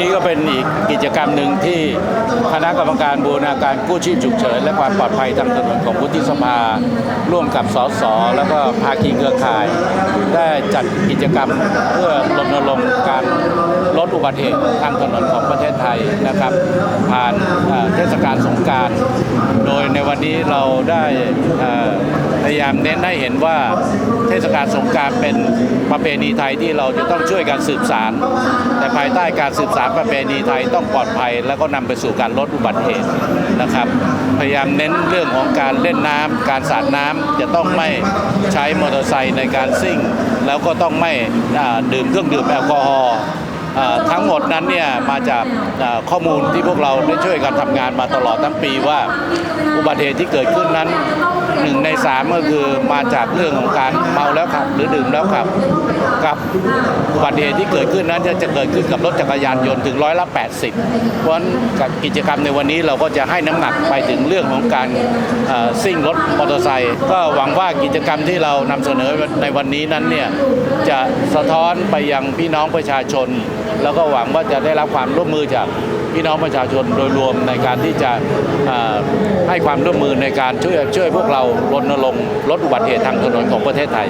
นี้ก็เป็นอีกกิจกรรมหนึ่งที่คณะกรรมการบูรณาการกู้ชีพฉุกเฉิน และความปลอดภัยทางถนนของวุฒิสภา ร่วมกับสสแล้วก็ภาคีเครือข่าย ได้จัดกิจกรรมเพื่อรณรงค์การลดอุบัติเหตุทางถนนของประเทศไทยนะครับ ผ่านเทศกาลสงการ โดยในวันนี้เราได้อ่อพยายามเน้นให้เห็นว่าเทศกาลสงการเป็นประเพณีไทยที่เราจะต้องช่วยกันสืบสาร แต่ภายใต้การสืบสารประเพณีไทยต้องปลอดภัย แล้วก็นำไปสู่การลดอุบัติเหตุนะครับ พยายามเน้นเรื่องของการเล่นน้ำการสาดน้ำจะต้องไม่ใช้มอเตอร์ไซค์ในการซิ่ง แล้วก็ต้องไม่ดื่มเครื่องดื่มแอลกอฮอล์ทั้งหมดนั้นเนี่ยมาจากข้อมูลที่พวกเราได้ช่วยกันทำงานมาตลอดทั้งปีว่า อุบัติเหตุที่เกิดขึ้นนั้น หนึ่งในสามก็คือมาจากเรื่องของการเมาแล้วขับหรือดื่มแล้วขับ กับอุบัติเหตุที่เกิดขึ้นนั้นจะจะเกิดขึ้นกับรถจักรยานยนต์ถึงร้อยละ 80 เพราะฉะนั้นกิจกรรมในวันนี้เราก็จะให้น้ำหนักไปถึงเรื่องของการซิ่งรถมอเตอร์ไซค์ก็หวังว่ากิจกรรมที่เรานำเสนอในวันนี้นั้นเนี่ยจะสะท้อนไปยังพี่น้องประชาชน แล้วก็หวังว่าจะได้รับความร่วมมือจาก พี่น้องประชาชนโดยรวมในการที่จะให้ความร่วมมือในการช่วยช่วยพวกเรารณรงค์ลดอุบัติเหตุทางถนนของประเทศไทย